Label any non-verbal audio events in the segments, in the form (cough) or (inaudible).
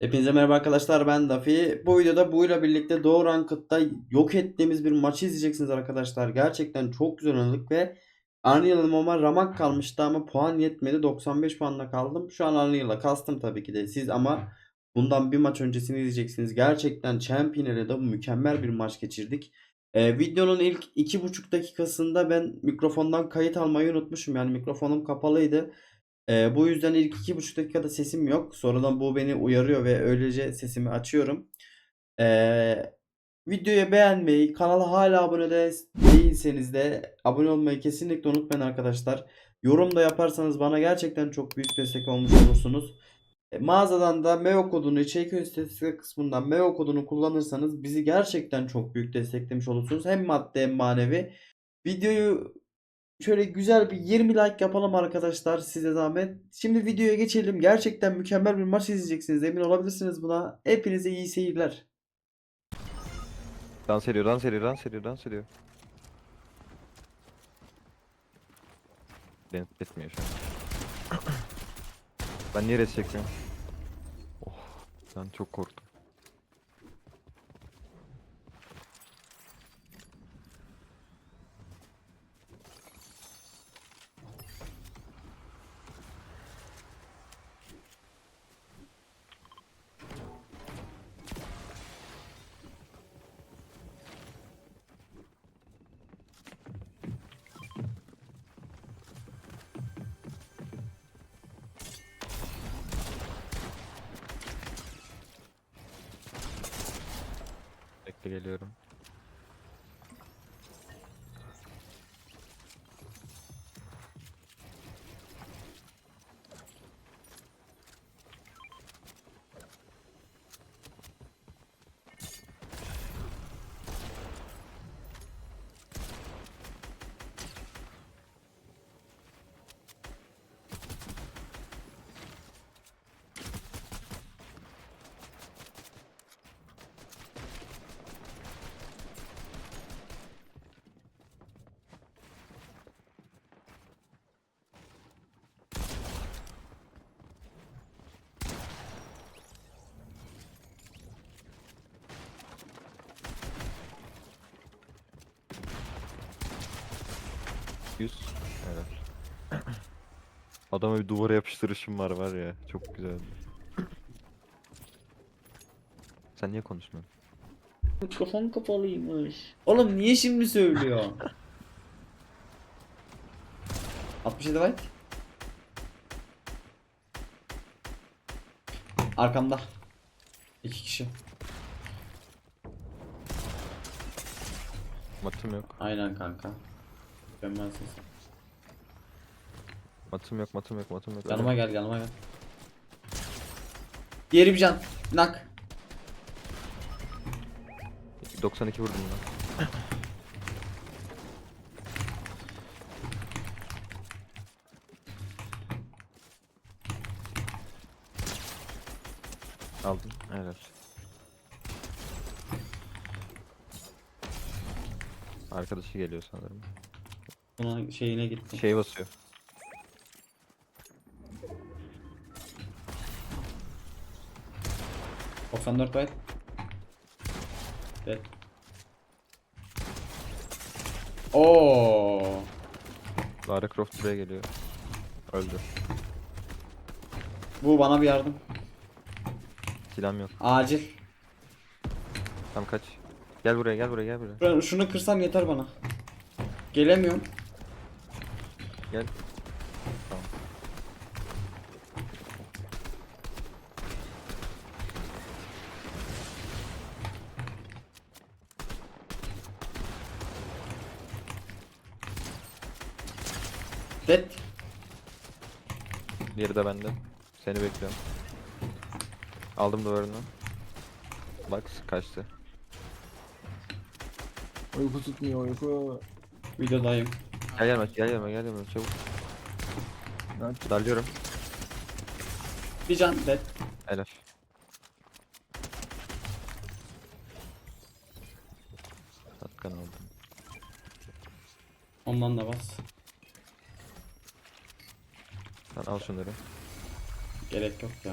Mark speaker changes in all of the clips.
Speaker 1: Hepinize merhaba arkadaşlar ben Dafi. Bu videoda Bu'yla birlikte Doğu Ranked'da yok ettiğimiz bir maçı izleyeceksiniz arkadaşlar. Gerçekten çok güzel oynadık ve Unreal'ıma ramak kalmıştı ama puan yetmedi. 95 puanla kaldım. Şu an Unreal'a kastım tabii ki de siz ama bundan bir maç öncesini izleyeceksiniz. Gerçekten Champion ile de mükemmel bir maç geçirdik. Ee, videonun ilk 2,5 dakikasında ben mikrofondan kayıt almayı unutmuşum. Yani mikrofonum kapalıydı. Ee, bu yüzden ilk iki buçuk dakikada sesim yok. Sonradan bu beni uyarıyor ve öylece sesimi açıyorum. Ee, videoyu beğenmeyi, kanala hala abone de değilseniz de abone olmayı kesinlikle unutmayın arkadaşlar. Yorum da yaparsanız bana gerçekten çok büyük destek olmuş olursunuz. E, mağazadan da MEO kodunu içerik istatistik kısmından MEO kodunu kullanırsanız bizi gerçekten çok büyük desteklemiş olursunuz. Hem maddi hem manevi. Videoyu Şöyle güzel bir 20 like yapalım arkadaşlar size zahmet. Şimdi videoya geçelim. Gerçekten mükemmel bir maç izleyeceksiniz. Emin olabilirsiniz buna. Hepinize iyi seyirler.
Speaker 2: Dans ediyor, dans ediyor, dans ediyor, dans ediyor. Beni etmiyor şu an. ben niye res? Oh, ben çok korktum. Geliyorum. Yüz. Evet. (clears throat) Adama bir duvara yapıştırışım var var ya. Çok güzel. Sen niye konuşmuyorsun?
Speaker 1: Mikrofon kapalıymış. Oğlum niye şimdi söylüyor? (laughs) 67 white. Arkamda. İki kişi.
Speaker 2: Matım yok.
Speaker 1: Aynen kanka. Mükemmelsin sen.
Speaker 2: Matım yok, matım yok, matım yok.
Speaker 1: Yanıma gel yanıma gel. Diğeri bir can. Nak.
Speaker 2: 92 vurdum lan. Aldım. Evet. Arkadaşı geliyor sanırım.
Speaker 1: Buna şeyine gitti.
Speaker 2: Şey basıyor.
Speaker 1: Şey, 94 byte. Evet. Oo.
Speaker 2: Lara Croft buraya geliyor. Öldü.
Speaker 1: Bu bana bir yardım.
Speaker 2: Silahım yok.
Speaker 1: Acil.
Speaker 2: Tam kaç. Gel buraya, gel buraya, gel buraya.
Speaker 1: Şunu kırsam yeter bana. Gelemiyorum.
Speaker 2: Gel. Tamam.
Speaker 1: Dead.
Speaker 2: Diğeri de bende. Seni bekliyorum. Aldım duvarını. Bak kaçtı.
Speaker 3: Uyku tutmuyor uyku.
Speaker 1: Videodayım.
Speaker 2: Gel gelme gel gelme gel gelme çabuk.
Speaker 3: Ben
Speaker 2: darlıyorum.
Speaker 1: Bir can dead.
Speaker 2: Helal. Satkan aldım.
Speaker 1: Ondan da bas.
Speaker 2: Sen al şunları.
Speaker 1: Gerek yok ya.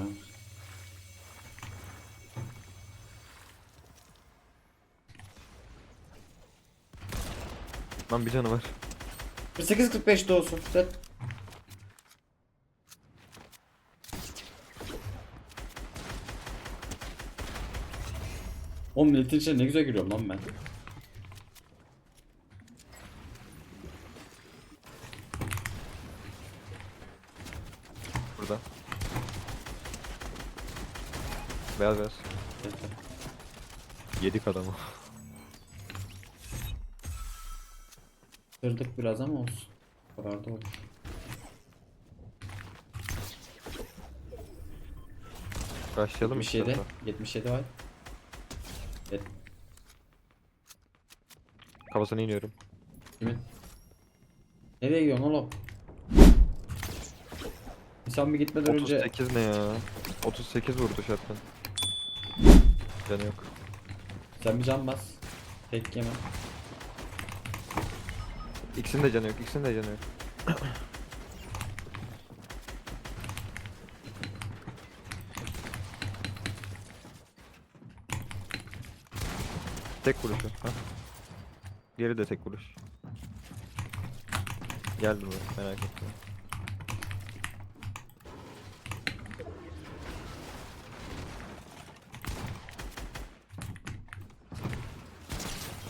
Speaker 2: Lan bir canı var.
Speaker 1: 48-45 de olsun. Set. Oğlum milletin içine ne güzel giriyorum lan ben.
Speaker 2: Burada. Beyaz beyaz. Yedik adamı.
Speaker 1: Kırdık biraz ama olsun. O kadar da olur.
Speaker 2: Başlayalım
Speaker 1: 77.
Speaker 2: istersen.
Speaker 1: 77 var. Evet.
Speaker 2: Kafasına iniyorum.
Speaker 1: Kimin? Nereye gidiyorsun oğlum? Sen bir gitmeden önce
Speaker 2: 38 ne ya? 38 vurdu şarttan. Canı yok.
Speaker 1: sen bir can bas. Tek yeme.
Speaker 2: İkisinin de canı yok. İkisinin de canı yok. tek vuruşu. Ha. Geri de tek vuruş. Geldim ben merak etme.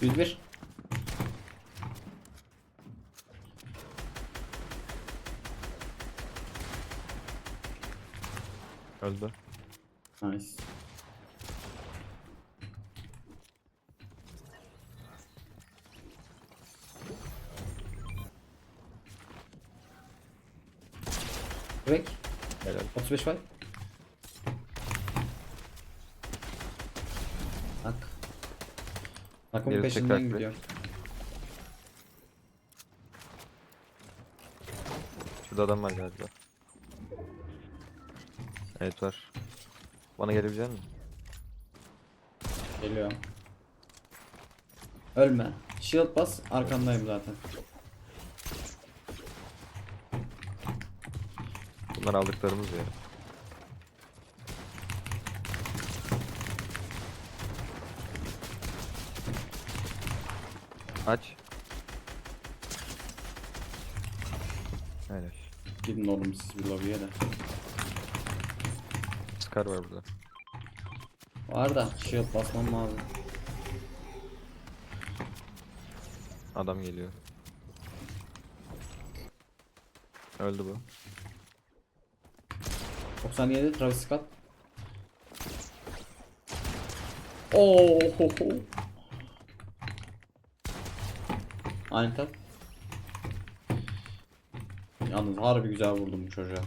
Speaker 1: Yüz bir.
Speaker 2: Öldü.
Speaker 1: Nice. Break.
Speaker 2: Helal.
Speaker 1: 35 var. Bak. Takımın
Speaker 2: Geri tekrar
Speaker 1: peşinden
Speaker 2: break.
Speaker 1: gidiyor.
Speaker 2: Şurada adam var galiba. Evet var. Bana gelebilecek misin?
Speaker 1: Geliyor. Ölme. Shield bas. Arkandayım zaten.
Speaker 2: Bunlar aldıklarımız ya. Aç. Helal.
Speaker 1: Gidin oğlum siz bir lobiye de.
Speaker 2: Scar var burada.
Speaker 1: Var da shield basmam lazım.
Speaker 2: Adam geliyor. Öldü bu.
Speaker 1: 97 Travis Scott. Oo. Aynı tat. Yalnız harbi güzel vurdum bu çocuğa.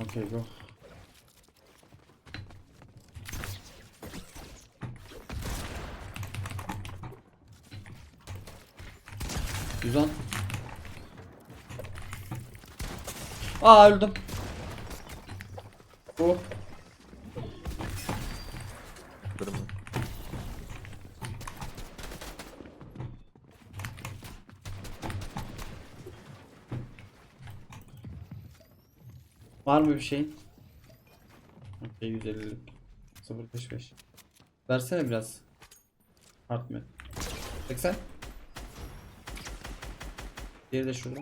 Speaker 1: Okay go. Güzel. Aa öldüm. Bu.
Speaker 2: Durma.
Speaker 1: Var mı bir şeyin? Okey 150'lik. 0.5. Versene biraz. Art mı? 80. Diğeri de şurada.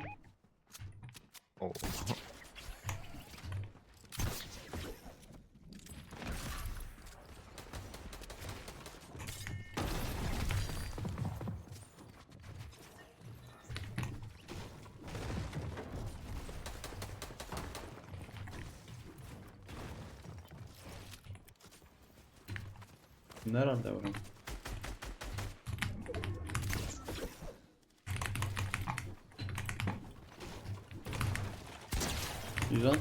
Speaker 2: Oo.
Speaker 1: Nerede oğlum? Güzel.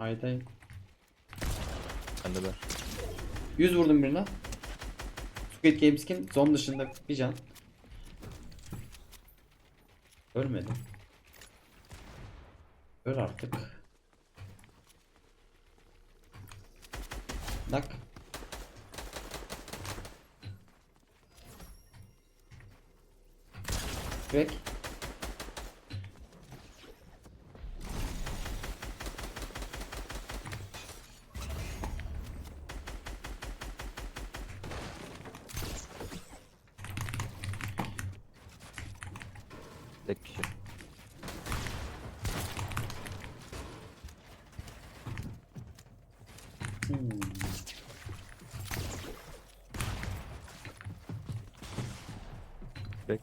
Speaker 1: Haydayım.
Speaker 2: Ben de ben.
Speaker 1: 100 vurdum birine. Squid Game skin zon dışında bir can. Ölmedim. Öl artık. Nak. Crack.
Speaker 2: Tek kişi.
Speaker 1: Hmm.
Speaker 2: Tek.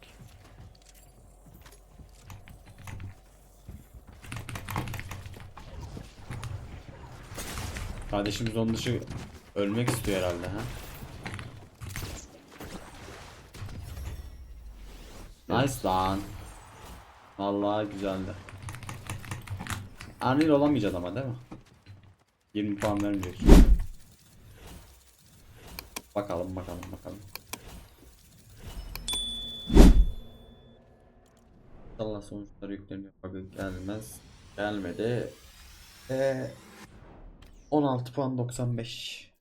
Speaker 1: Kardeşimiz onun dışı ölmek istiyor herhalde ha. Nice lan. Vallahi güzeldi. Arnil olamayacağız ama değil mi? 20 puan vermeyecek. Bakalım bakalım bakalım. İnşallah sonuçları yükleniyor. Bakın gelmez. Gelmedi. Ee, 16 puan 95.